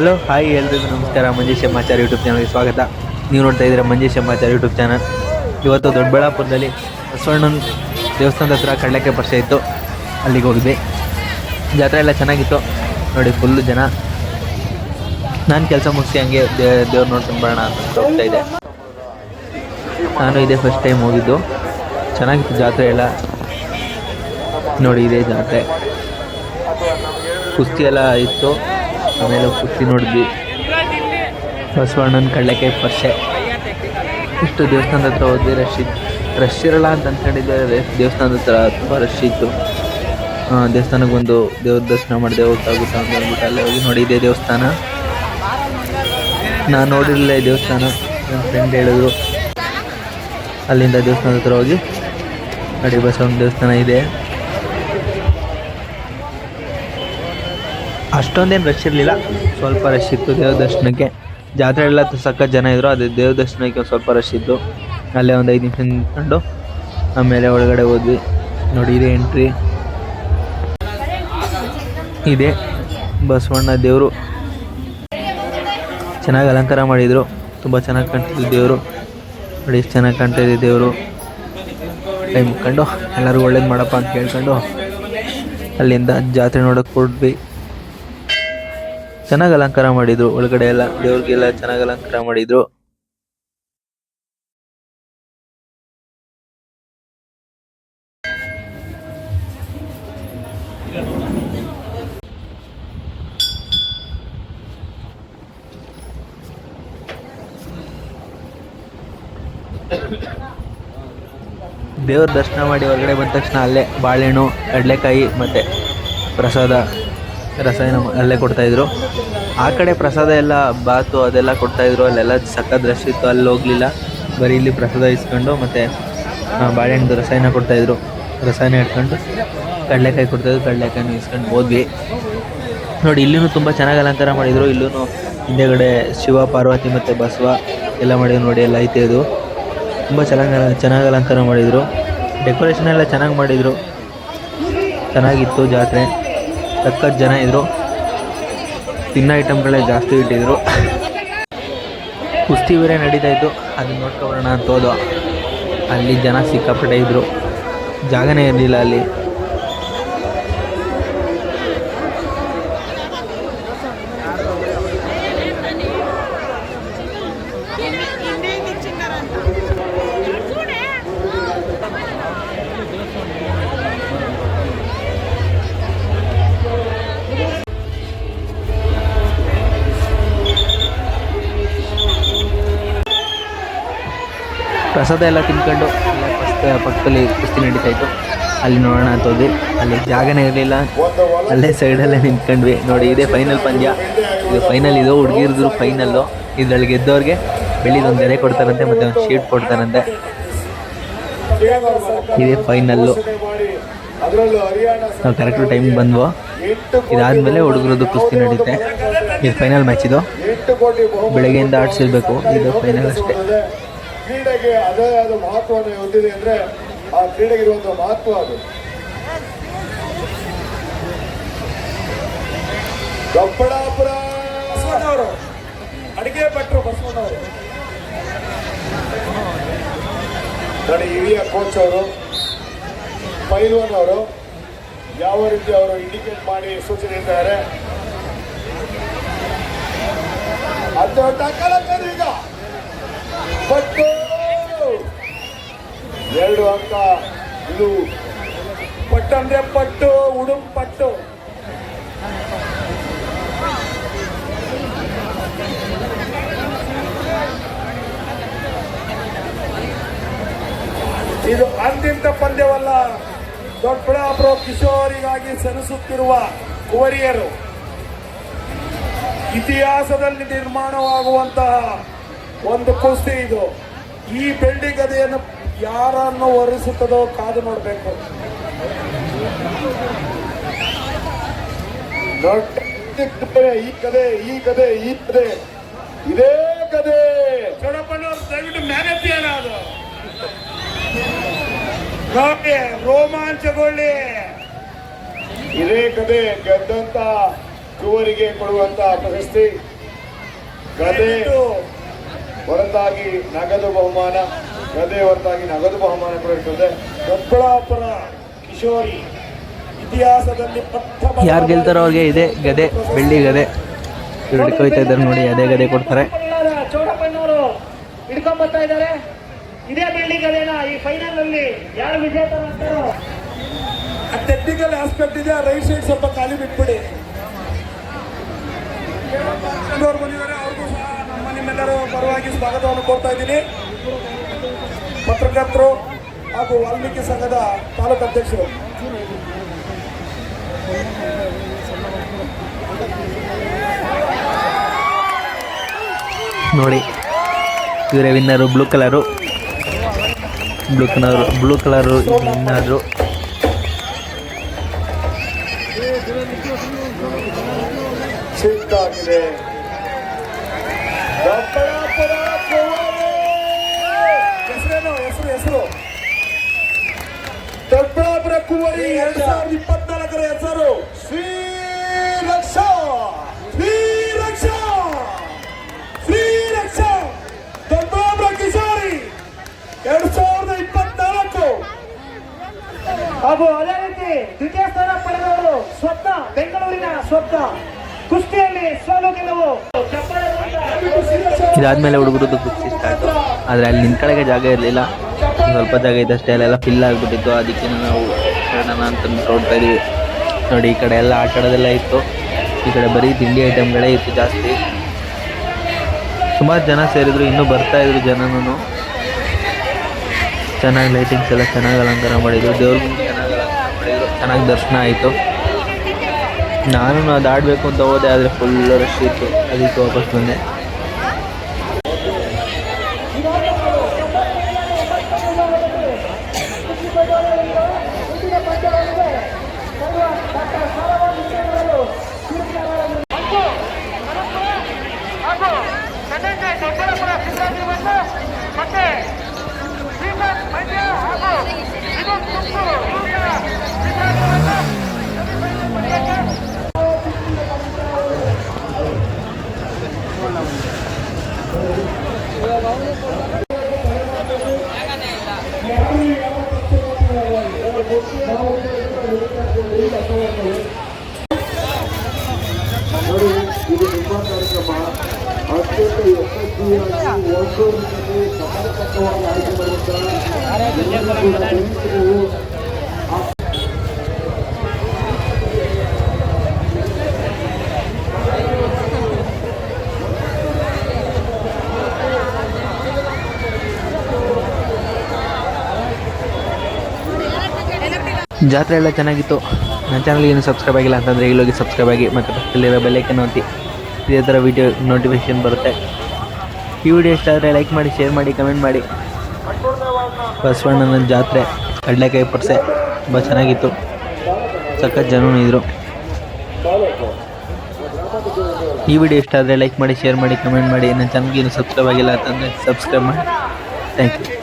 Hello, hi ಎಲ್ರಿಗೂ ನಮಸ್ಕಾರ. ಮಂಜೇಶ್ ಸಮಾಚಾರ ಯೂಟ್ಯೂಬ್ ಚಾನಲ್ಗೆ ಸ್ವಾಗತ. ನೀವು ನೋಡ್ತಾ ಇದ್ದೀರಾ ಮಂಜೇಶ್ ಸಮಾಚಾರ ಯೂಟ್ಯೂಬ್ ಚಾನಲ್. ಇವತ್ತು ದೊಡ್ಡಬಳ್ಳಾಪುರದಲ್ಲಿ ಬಸವಣ್ಣನ ದೇವಸ್ಥಾನದ ಹತ್ರ ಕಡಲೆಕಾಯಿ ಪರಿಚಯ ಇತ್ತು. ಅಲ್ಲಿಗೆ ಹೋಗಿದ್ವಿ. ಜಾತ್ರೆ ಎಲ್ಲ ಚೆನ್ನಾಗಿತ್ತು. ನೋಡಿ ಫುಲ್ಲು ಜನ. ನಾನು ಕೆಲಸ ಮುಗಿಸಿ ಹಂಗೆ ದೇವ್ರು ನೋಡ್ಕೊಂಡು ಬರೋಣ ಅಂತ ಹೋಗ್ತಾ ಇದ್ದೆ. ನಾನು ಇದೇ ಫಸ್ಟ್ ಟೈಮ್ ಹೋಗಿದ್ದು. ಚೆನ್ನಾಗಿತ್ತು ಜಾತ್ರೆ ಎಲ್ಲ. ನೋಡಿ, ಇದೇ ಜಾತ್ರೆ. ಕುಸ್ತಿ ಎಲ್ಲ ಇತ್ತು. ಆಮೇಲೆ ಕುಸ್ತಿ ನೋಡಿದ್ವಿ. ಬಸವಣ್ಣನ ಕಡಲೆಕಾಯಿ ಪರ್ಷೆ ಇಷ್ಟು ದೇವಸ್ಥಾನದ ಹತ್ರ ಹೋದ್ವಿ ರಶ್ ಇತ್ತು ರಶ್ ಇರಲ್ಲ ಅಂತ ಅಂದ್ಕೊಂಡಿದ್ದೆ ದೇವಸ್ಥಾನದ ಹತ್ರ ತುಂಬ ರಶ್ ಇತ್ತು. ದೇವಸ್ಥಾನಕ್ಕೆ ಬಂದು ದೇವ್ರ ದರ್ಶನ ಮಾಡಿದೆ ಹೋಗ್ತಾಗುತ್ತೆ ಅಂತ ಅಂದ್ಬಿಟ್ಟು ಅಲ್ಲೇ ಹೋಗಿ ನೋಡಿದ್ದೆ ದೇವಸ್ಥಾನ. ನಾನು ನೋಡಿರಲಿಲ್ಲ ದೇವಸ್ಥಾನ ನನ್ನ ಫ್ರೆಂಡ್ ಹೇಳಿದ್ರು. ಅಲ್ಲಿಂದ ದೇವಸ್ಥಾನದ ಹತ್ರ ಹೋಗಿ ನೋಡಿ ಬಸವನ ದೇವಸ್ಥಾನ ಇದೆ. ಅಷ್ಟೊಂದೇನು ರಶ್ ಇರಲಿಲ್ಲ. ಸ್ವಲ್ಪ ರಶ್ ಇತ್ತು ದೇವ್ರ ದರ್ಶನಕ್ಕೆ ಜಾತ್ರೆ ಎಲ್ಲ ಸಖತ್ ಜನ ಇದ್ದರು ಅದು ದೇವ್ರ ದರ್ಶನಕ್ಕೆ ಸ್ವಲ್ಪ ರಶ್ ಇತ್ತು. ಅಲ್ಲೇ ಒಂದು ಐದು ನಿಮಿಷ ನಿಂತ್ಕೊಂಡು ಆಮೇಲೆ ಒಳಗಡೆ ಹೋದ್ವಿ. ನೋಡಿ, ಇದೆ ಎಂಟ್ರಿ ಇದೆ. ಬಸವಣ್ಣ ದೇವರು. ಚೆನ್ನಾಗಿ ಅಲಂಕಾರ ಮಾಡಿದರು. ತುಂಬ ಚೆನ್ನಾಗಿ ಕಾಣ್ತಿದ್ದು ದೇವರು. ನೋಡಿ, ಎಷ್ಟು ಚೆನ್ನಾಗಿ ಕಾಣ್ತಾ ಇದೆ ದೇವರು. ಟೈಮ್ ಕಂಡು ಎಲ್ಲರೂ ಒಳ್ಳೇದು ಮಾಡಪ್ಪ ಅಂತ ಕೇಳ್ಕೊಂಡು ಅಲ್ಲಿಂದ ಜಾತ್ರೆ ನೋಡೋಕೆ ಹೊರಟ್ವಿ. ಚೆನ್ನಾಗಿ ಅಲಂಕಾರ ಮಾಡಿದ್ರು. ಒಳಗಡೆ ಎಲ್ಲ ದೇವ್ರಿಗೆಲ್ಲ ಚೆನ್ನಾಗಿ ಅಲಂಕಾರ ಮಾಡಿದ್ರು. ದೇವ್ರ ದರ್ಶನ ಮಾಡಿ ಹೊರಗಡೆ ಬಂದ ತಕ್ಷಣ ಅಲ್ಲೇ ಬಾಳೆಹಣ್ಣು, ಕಡಲೆಕಾಯಿ ಮತ್ತೆ ಪ್ರಸಾದ. ರಸಾಯನ ಅಲ್ಲೇ ಕೊಡ್ತಾಯಿದ್ರು ಆ ಕಡೆ ಪ್ರಸಾದ ಎಲ್ಲ ಬಾತು ಅದೆಲ್ಲ ಕೊಡ್ತಾಯಿದ್ರು ಅಲ್ಲೆಲ್ಲ ಸಖತ್ ರಶ್ ಇತ್ತು. ಅಲ್ಲಿ ಹೋಗಲಿಲ್ಲ. ಬರೀ ಇಲ್ಲಿ ಪ್ರಸಾದ ಇಸ್ಕೊಂಡು ಮತ್ತು ಬಾಳೆಹಣ್ಣು ರಸಾಯನ ಕೊಡ್ತಾಯಿದ್ರು ರಸಾಯನ ಇಟ್ಕೊಂಡು ಕಡಲೆಕಾಯಿ ಕೊಡ್ತಾಯಿದ್ರು ಕಡಲೆಕಾಯಿನೂ ಇಸ್ಕೊಂಡು ಹೋದ್ವಿ. ನೋಡಿ ಇಲ್ಲೂ ತುಂಬ ಚೆನ್ನಾಗಿ ಅಲಂಕಾರ ಮಾಡಿದರು. ಇಲ್ಲೂ ಹಿಂದೆಗಡೆ ಶಿವ, ಪಾರ್ವತಿ ಮತ್ತು ಬಸವ ಎಲ್ಲ ಮಾಡಿದ್ರು ನೋಡಿ, ಎಲ್ಲ ಐತೆ ಇದು. ತುಂಬ ಚೆನ್ನಾಗಿ ಚೆನ್ನಾಗಿ ಅಲಂಕಾರ ಮಾಡಿದರು. ಡೆಕೋರೇಷನ್ ಎಲ್ಲ ಚೆನ್ನಾಗಿ ಮಾಡಿದರು. ಚೆನ್ನಾಗಿತ್ತು ಜಾತ್ರೆ. ಸಖತ್ ಜನ ಇದ್ದರು ತಿನ್ನೋ ಐಟಮ್ಗಳೇ ಜಾಸ್ತಿ ಇಟ್ಟಿದ್ರು. ಕುಸ್ತಿ ಬೇರೆ ನಡೀತಾ ಇತ್ತು. ಅದನ್ನ ನೋಡ್ಕೊಬರೋಣ ಅಂತ ಹೋದೋ ಅಲ್ಲಿ ಜನ ಸಿಕ್ಕಾಪಟ್ಟೆ ಇದ್ದರು ಜಾಗನೇ ಇರಲಿಲ್ಲ ಅಲ್ಲಿ. ಪ್ರಸಾದ ಎಲ್ಲ ತಿನ್ಕೊಂಡು ಅಲ್ಲೇ ಪಕ್ಕ ಪಕ್ಕದಲ್ಲಿ ಕುಸ್ತಿ ನಡೀತಾ ಇತ್ತು. ಅಲ್ಲಿ ನೋಡೋಣ ಅಂತ ಹೋದ್ವಿ. ಅಲ್ಲಿ ಜಾಗನೇ ಇರಲಿಲ್ಲ. ಅಲ್ಲೇ ಸೈಡಲ್ಲೇ ನಿಂತ್ಕೊಂಡ್ವಿ. ನೋಡಿ, ಇದೇ ಫೈನಲ್ ಪಂದ್ಯ. ಇದು ಫೈನಲ್ ಇದು ಹುಡುಗಿರಿದ್ರು ಫೈನಲ್ಲು ಇದ್ರಲ್ಲಿ ಗೆದ್ದವ್ರಿಗೆ ಬೆಳ್ಳಿದೊಂದು ಎರೆ ಕೊಡ್ತಾರಂತೆ ಮತ್ತು ಒಂದು ಶೀಟ್ ಕೊಡ್ತಾರಂತೆ. ಇದೇ ಫೈನಲ್ಲು ನಾವು ಕರೆಕ್ಟ್ ಟೈಮ್ ಬಂದ್ವು. ಇದಾದಮೇಲೆ ಹುಡುಗರದ್ದು ಕುಸ್ತಿ ನಡೀತೆ. ಇದು ಫೈನಲ್ ಮ್ಯಾಚ್ ಇದು. ಬೆಳಗ್ಗೆಯಿಂದ ಆಡ್ಸಿರ್ಬೇಕು. ಇದು ಫೈನಲ್ ಅಷ್ಟೇ. ಕ್ರೀಡೆಗೆ ಅದೇ ಆದ ಮಹತ್ವವನ್ನು ಹೊಂದಿದೆ ಅಂದ್ರೆ ಆ ಕ್ರೀಡೆಗೆ ಇರುವಂತಹ ಮಹತ್ವ ಅದು. ದಪ್ಪಡಾಪುರ ಬಸವಣ್ಣವರು. ಅಡಿಗೆ ಭಟ್ರು ಬಸವಣ್ಣವರು. ನನ್ನ ಹಿರಿಯ ಕೋಚ್ ಅವರು ಪೈಲ್ವಾನ್ ಅವರು ಯಾವ ರೀತಿ ಅವರು ಇಂಡಿಕೇಟ್ ಮಾಡಿ ಸೂಚನೆ ಇದ್ದಾರೆ ಅದು ಟಕ್ಕಲಕ್ಕದು ಈಗ ಪಟ್ಟು ಎರಡು ಅಂತ ಇದು ಪಟ್ಟು ಪಟ್ಟು, ಉಡುಂ ಪಟ್ಟು. ಇದು ಅಂತಿಂತ ಪಂದ್ಯವಲ್ಲ. ದೊಡ್ಡಬಳ್ಳಾಪುರ ಕಿಶೋರಿಗಾಗಿ ಸೆಣಸುತ್ತಿರುವ ಕುವರಿಯರು. ಇತಿಹಾಸದಲ್ಲಿ ನಿರ್ಮಾಣವಾಗುವಂತಹ ಒಂದು ಕುಸ್ತಿ ಇದು. ಈ ಬೆಳ್ಳಿ ಗದೆಯನ್ನು ಯಾರನ್ನು ಒರೆಸುತ್ತದೋ ಕಾದು ನೋಡಬೇಕು. ಈ ಕದೆ ಈ ಕದೆ ಈ ಕದೆ. ಇದೇ ಕದೆ. ಚೊಡಪ್ಪನವ್ರು ದಯವಿಟ್ಟು ಮ್ಯಾಗತಿಯಲ್ಲ ಅದು. ನೋಡಿ ರೋಮಾಂಚಗೊಳ್ಳಿ. ಇದೇ ಕದೆ ಗೆದ್ದಂತ ಕುವರಿಗೆ ಕೊಡುವಂತ ಪ್ರಶಸ್ತಿ. ಕದೆ ಹೊರತಾಗಿ ನಗದು ಬಹುಮಾನ. ಗದೆ ಹೊರತಾಗಿ ನಗದು ಬಹುಮಾನ ಕೂಡ ಇರ್ತದೆ ದೊಡ್ಡಬಳ್ಳಾಪುರ ಕಿಶೋರಿ ಇತಿಹಾಸದಲ್ಲಿ ಯಾರು ಗೆಲ್ತಾರೋ ಅವ್ರಿಗೆ ಇದೆ ಗದೆ ಬೆಳ್ಳಿ ಗದೆ ಇವ್ರು ಹಿಡ್ಕೊಯ್ತಾ ಇದ್ದಾರೆ ನೋಡಿ ಅದೇ ಗದೆ ಕೊಡ್ತಾರೆ. ಚೋಡಪ್ಪಣ್ಣವರು ಹಿಡ್ಕೊಂಡ್ ಬರ್ತಾ ಇದ್ದಾರೆ. ಇದೇ ಬೆಳ್ಳಿ ಗದೆನ ಈ ಫೈನಲ್ ಅಲ್ಲಿ ಯಾರು ವಿಜೇತರಾಗ್ತಾರೋ ಟೆಕ್ನಿಕಲ್ ಆಸ್ಪೆಕ್ಟ್ ಇದೆ ರೈಟ್ ಸೈಡ್ ಸ್ವಲ್ಪ ಖಾಲಿ ಬಿಟ್ಬಿಡಿ. ಬಂದಿದ್ದಾರೆ ಅವ್ರಿಗೂ ಸಹ ನಮ್ಮ ನಿಮ್ಮೆಲ್ಲರ ಪರವಾಗಿ ಸ್ವಾಗತವನ್ನು ಕೊಡ್ತಾ ಇದ್ದೀನಿ. ಪತ್ರಕರ್ತರು ಹಾಗೂ ವಾಲ್ಮೀಕಿ ಸಂಘದ ತಾಲೂಕು ಅಧ್ಯಕ್ಷರು. ನೋಡಿ ಇವರೇ winner blue colour. Blue colour blue colour winner. ಸಿದ್ಧಾಗಿದೆ ಎರಡ್ ಸಾವಿರದ ಇಪ್ಪತ್ನಾಲ್ಕರ ಹೆಸರು ಶ್ರೀ ರಕ್ಷಾ ಶ್ರೀ ರಕ್ಷಾ ಶ್ರೀ ರಕ್ಷಾ ಎರಡ್ ಸಾವಿರದ ಇಪ್ಪತ್ನಾಲ್ಕು. ಹಾಗೂ ಅದೇ ರೀತಿ ದ್ವಿತೀಯ ಸ್ಥಾನ ಪಡೆದವರು ಸ್ವಪ್ನ, ಬೆಂಗಳೂರಿನ ಸ್ವಪ್ನ. ಕುಸ್ತಿಯಲ್ಲಿ ಸೋಲು ಗೆಲುವು ಇದಾದ್ಮೇಲೆ ಹುಡುಗರದ್ದು ಕುಸ್ತಿ ಸ್ಟಾರ್ಟ್ ಆದರೆ ಅಲ್ಲಿ ನಿಂತ್ಕೊಳ್ಳೋಕೆ ಜಾಗ ಇರಲಿಲ್ಲ. ಸ್ವಲ್ಪ ಜಾಗ ಇದ್ದಷ್ಟೇ, ಅಲ್ಲೆಲ್ಲ ಫಿಲ್ ಆಗಿಬಿಟ್ಟಿತ್ತು. ಅದಕ್ಕೆ ನಾವು ನೋಡೋಣ ಅಂತ ನೋಡಿ, ಈ ಕಡೆ ಎಲ್ಲ ಆಟ ಆಡೋದೆಲ್ಲ ಇತ್ತು. ಈ ಕಡೆ ಬರೀ ತಿಂಡಿ ಐಟಮ್ಗಳೇ ಇತ್ತು ಜಾಸ್ತಿ. ಸುಮಾರು ಜನ ಸೇರಿದ್ರು, ಇನ್ನೂ ಬರ್ತಾ ಇದ್ರು ಜನನೂ. ಚೆನ್ನಾಗಿ ಲೈಟಿಂಗ್ಸ್ ಎಲ್ಲ ಚೆನ್ನಾಗಿ ಅಲಂಕಾರ ಮಾಡಿದ್ರು. ದೇವ್ರ ಮುಂದೆ ಚೆನ್ನಾಗಿ ಅಲಂಕಾರ ಮಾಡಿದ್ರು. ಚೆನ್ನಾಗಿ ದರ್ಶನ ಆಯಿತು. ನಾನು ಅದು ಆಡಬೇಕು ಅಂತ ಹೋದೆ, ಆದರೆ ಫುಲ್ ರಶ್ ಇತ್ತು. ಅದಕ್ಕೆ ವಾಪಸ್ ಬಂದೆ ಹಾಗೂ ಸದಸ್ಯ ದೊಡ್ಡಬಳ್ಳಾಪುರ ಸಿದ್ದರಾಮಯ್ಯ ಮತ್ತೆ ಶ್ರೀಕಾಂತ್ ಮಂಡ್ಯ ಹಾಗೂ ಇದು ತುಮಕೂರು ಇವ್ರ ಸಿದ್ದರಾಮಯ್ಯ ನೋಡಿ ಇದು ನಿಮ್ಮ ಕಾರ್ಯಕ್ರಮ ಅತ್ಯಂತ ಯಶಸ್ವಿಯಾಗಿ ಒಂದು ರೀತಿಯಲ್ಲಿ ಜಾತ್ರೆ ಎಲ್ಲ ಚೆನ್ನಾಗಿತ್ತು. ನನ್ನ ಚಾನಲ್ಗೆ ಏನು ಸಬ್ಸ್ಕ್ರೈಬ್ ಆಗಿಲ್ಲ ಅಂತಂದರೆ ಈಗಲೋಗಿ ಸಬ್ಸ್ಕ್ರೈಬ್ ಆಗಿ, ಮತ್ತು ಪಕ್ಕದಲ್ಲಿರೋ ಬೆಲ್ಲೈಕನ್ ಒತ್ತಿ. ಇದೇ ಥರ ವೀಡಿಯೋ ನೋಟಿಫಿಕೇಷನ್ ಬರುತ್ತೆ. ಈ ವಿಡಿಯೋ ಇಷ್ಟ ಆದರೆ ಲೈಕ್ ಮಾಡಿ ಶೇರ್ ಮಾಡಿ ಕಮೆಂಟ್ ಮಾಡಿ. ಬಸವಣ್ಣನ ಜಾತ್ರೆ, ಕಡಲೆಕಾಯಿ ಪರ್ಸೆ ತುಂಬ ಚೆನ್ನಾಗಿತ್ತು. ಸಖತ್ ಜನೂ ಇದ್ದರು ಈ ವಿಡಿಯೋ ಇಷ್ಟ ಆದರೆ ಲೈಕ್ ಮಾಡಿ ಶೇರ್ ಮಾಡಿ ಕಮೆಂಟ್ ಮಾಡಿ. ನನ್ನ ಚಾನಲ್ಗೆ ಏನು ಸಬ್ಸ್ಕ್ರೈಬ್ ಆಗಿಲ್ಲ ಅಂತಂದರೆ ಸಬ್ಸ್ಕ್ರೈಬ್ ಮಾಡಿ. Thank you